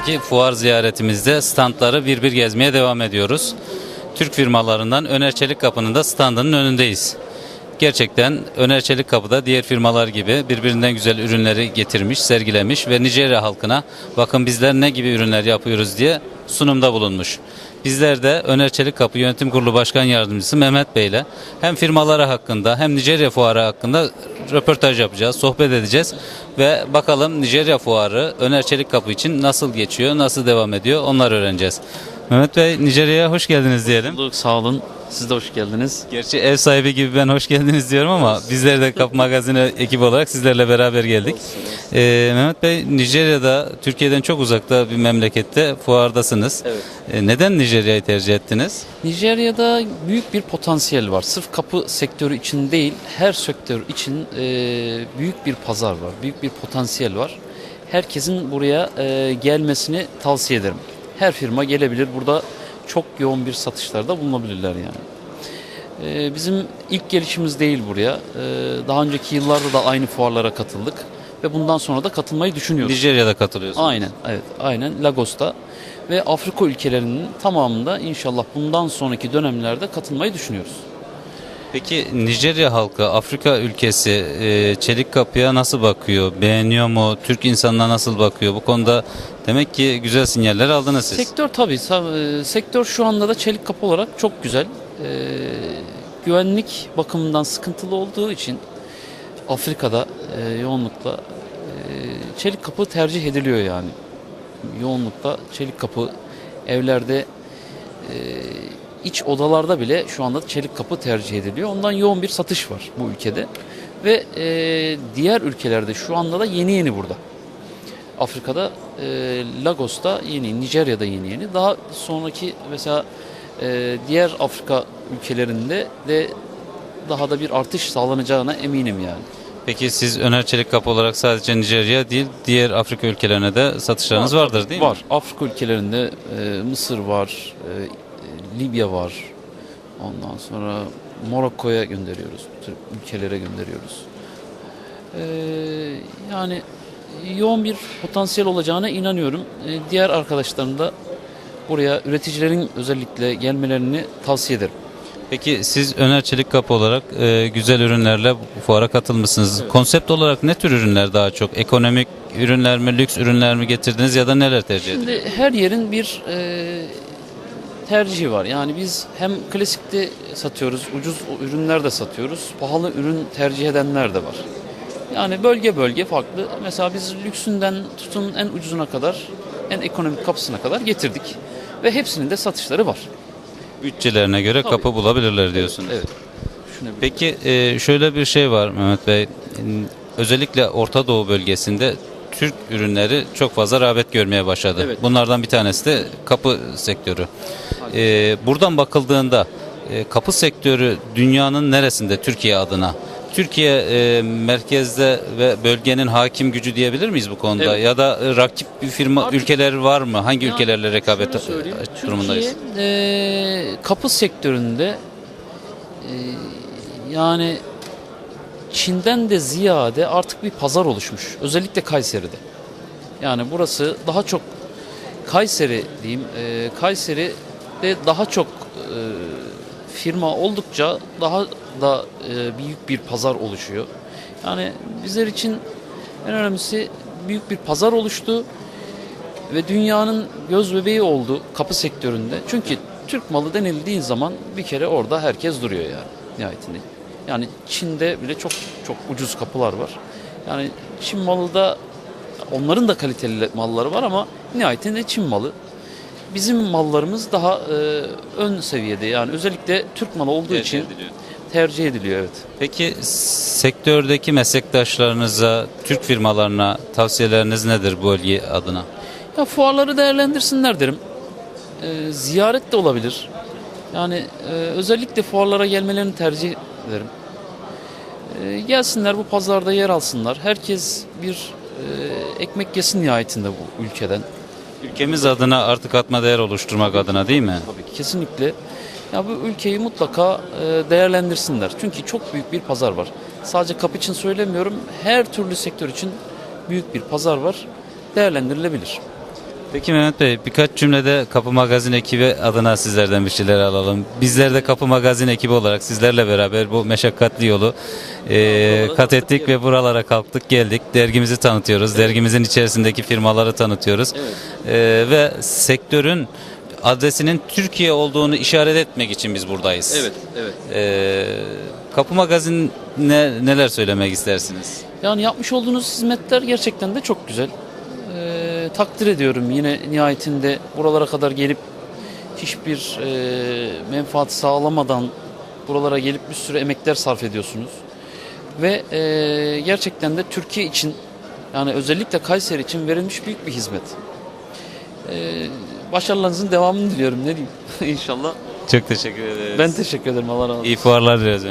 Nijerya'daki fuar ziyaretimizde standları bir bir gezmeye devam ediyoruz. Türk firmalarından Öner Çelik Kapı'nın da standının önündeyiz. Gerçekten Öner Çelik Kapı'da diğer firmalar gibi birbirinden güzel ürünleri getirmiş, sergilemiş ve Nijerya halkına bakın bizler ne gibi ürünler yapıyoruz diye sunumda bulunmuş. Bizler de Öner Çelik Kapı Yönetim Kurulu Başkan Yardımcısı Mehmet Bey ile hem firmaları hakkında hem Nijerya Fuarı hakkında röportaj yapacağız, sohbet edeceğiz ve bakalım Nijerya Fuarı Öner Çelik Kapı için nasıl geçiyor, nasıl devam ediyor onları öğreneceğiz. Mehmet Bey Nijerya'ya hoş geldiniz diyelim. Bulduk, sağ olun. Siz de hoş geldiniz. Gerçi ev sahibi gibi ben hoş geldiniz diyorum ama bizler de Kapı Magazini ekibi olarak sizlerle beraber geldik. Ee, Mehmet Bey Nijerya'da Türkiye'den çok uzakta bir memlekette fuardasınız. Evet. Ee, neden Nijerya'yı tercih ettiniz? Nijerya'da büyük bir potansiyel var. Sırf kapı sektörü için değil, her sektör için e, büyük bir pazar var, büyük bir potansiyel var. Herkesin buraya e, gelmesini tavsiye ederim. Her firma gelebilir, burada çok yoğun bir satışlarda bulunabilirler yani. E, bizim ilk gelişimiz değil buraya. E, daha önceki yıllarda da aynı fuarlara katıldık ve bundan sonra da katılmayı düşünüyoruz. Nijerya'da katılıyorsunuz. Aynen, evet, aynen Lagos'ta ve Afrika ülkelerinin tamamında inşallah bundan sonraki dönemlerde katılmayı düşünüyoruz. Peki Nijerya halkı, Afrika ülkesi e, Çelik Kapı'ya nasıl bakıyor? Beğeniyor mu? Türk insanına nasıl bakıyor? Bu konuda demek ki güzel sinyaller aldınız siz. Sektör tabii, sa- e, sektör şu anda da çelik kapı olarak çok güzel. Ee, güvenlik bakımından sıkıntılı olduğu için Afrika'da e, yoğunlukla e, çelik kapı tercih ediliyor yani. Yoğunlukla çelik kapı evlerde e, iç odalarda bile şu anda çelik kapı tercih ediliyor. Ondan yoğun bir satış var bu ülkede. Ve e, diğer ülkelerde şu anda da yeni yeni burada. Afrika'da e, Lagos'ta yeni, Nijerya'da yeni yeni. Daha sonraki mesela e, diğer Afrika ülkelerinde de daha da bir artış sağlanacağına eminim yani. Peki siz Öner Çelik Kapı olarak sadece Nijerya değil, diğer Afrika ülkelerine de satışlarınız vardır değil mi? Var. Afrika ülkelerinde e, Mısır var, e, Libya var. Ondan sonra Morokko'ya gönderiyoruz. Bu tür ülkelere gönderiyoruz. E, yani yoğun bir potansiyel olacağına inanıyorum. E, diğer arkadaşlarım da buraya üreticilerin özellikle gelmelerini tavsiye ederim. Peki siz Öner Çelik Kapı olarak e, güzel ürünlerle fuara katılmışsınız. Konsept olarak ne tür ürünler daha çok? Ekonomik ürünler mi, lüks ürünler mi getirdiniz ya da neler tercih? Şimdi her yerin bir e, tercihi var. Yani biz hem klasikte satıyoruz, ucuz ürünler de satıyoruz. Pahalı ürün tercih edenler de var. Yani bölge bölge farklı. Mesela biz lüksünden tutun en ucuzuna kadar, en ekonomik kapısına kadar getirdik. Ve hepsinin de satışları var. Bütçelerine göre Tabii. kapı bulabilirler diyorsunuz. Evet. Düşünebilirim. Peki e, şöyle bir şey var Mehmet Bey. Özellikle Orta Doğu bölgesinde Türk ürünleri çok fazla rağbet görmeye başladı. Evet. Bunlardan bir tanesi de kapı sektörü. E, buradan bakıldığında e, kapı sektörü dünyanın neresinde Türkiye adına? Türkiye e, merkezde ve bölgenin hakim gücü diyebilir miyiz bu konuda? Evet. Ya da e, rakip bir firma Artık- ülkeler var mı? Hangi Ya, ülkelerle rekabet e, durumundayız? Türkiye e, kapı sektöründe e, yani Çin'den de ziyade artık bir pazar oluşmuş. Özellikle Kayseri'de. Yani burası daha çok Kayseri diyeyim. E, Kayseri'de daha çok e, firma oldukça daha da e, büyük bir pazar oluşuyor. Yani bizler için en önemlisi büyük bir pazar oluştu ve dünyanın göz bebeği oldu kapı sektöründe. Çünkü Türk malı denildiği zaman bir kere orada herkes duruyor yani nihayetinde. Yani Çin'de bile çok çok ucuz kapılar var. Yani Çin malı da onların da kaliteli malları var ama nihayetinde Çin malı. Bizim mallarımız daha e, ön seviyede yani özellikle Türk malı olduğu Tercih için ediliyor. tercih ediliyor evet. Peki sektördeki meslektaşlarınıza, Türk firmalarına tavsiyeleriniz nedir bu bölge adına? Ya fuarları değerlendirsinler derim. Ee, ziyaret de olabilir. Yani e, özellikle fuarlara gelmelerini tercih ederim. Ee, gelsinler bu pazarda yer alsınlar. Herkes bir e, ekmek yesin nihayetinde bu ülkeden. Ülkemiz adına artık katma değer oluşturmak adına değil mi? Tabii ki kesinlikle. Ya bu ülkeyi mutlaka e, değerlendirsinler. Çünkü çok büyük bir pazar var. Sadece kapı için söylemiyorum. Her türlü sektör için büyük bir pazar var. Değerlendirilebilir. Peki Mehmet Bey birkaç cümlede Kapı Magazin ekibi adına sizlerden bir şeyler alalım. Bizler de Kapı Magazin ekibi olarak sizlerle beraber bu meşakkatli yolu e, kat ettik ve buralara kalktık geldik. Dergimizi tanıtıyoruz. Dergimizin içerisindeki firmaları tanıtıyoruz. E, ve sektörün adresinin Türkiye olduğunu işaret etmek için biz buradayız. evet. E, Kapı Magazin ne, neler söylemek istersiniz? Yani yapmış olduğunuz hizmetler gerçekten de çok güzel. Ee, takdir ediyorum yine nihayetinde buralara kadar gelip hiçbir e, menfaat sağlamadan buralara gelip bir sürü emekler sarf ediyorsunuz. Ve e, gerçekten de Türkiye için yani özellikle Kayseri için verilmiş büyük bir hizmet. Ee, başarılarınızın devamını diliyorum ne diyeyim inşallah. Çok teşekkür ederiz. Ben teşekkür ederim Allah razı olsun. İyi fuarlar dileriz.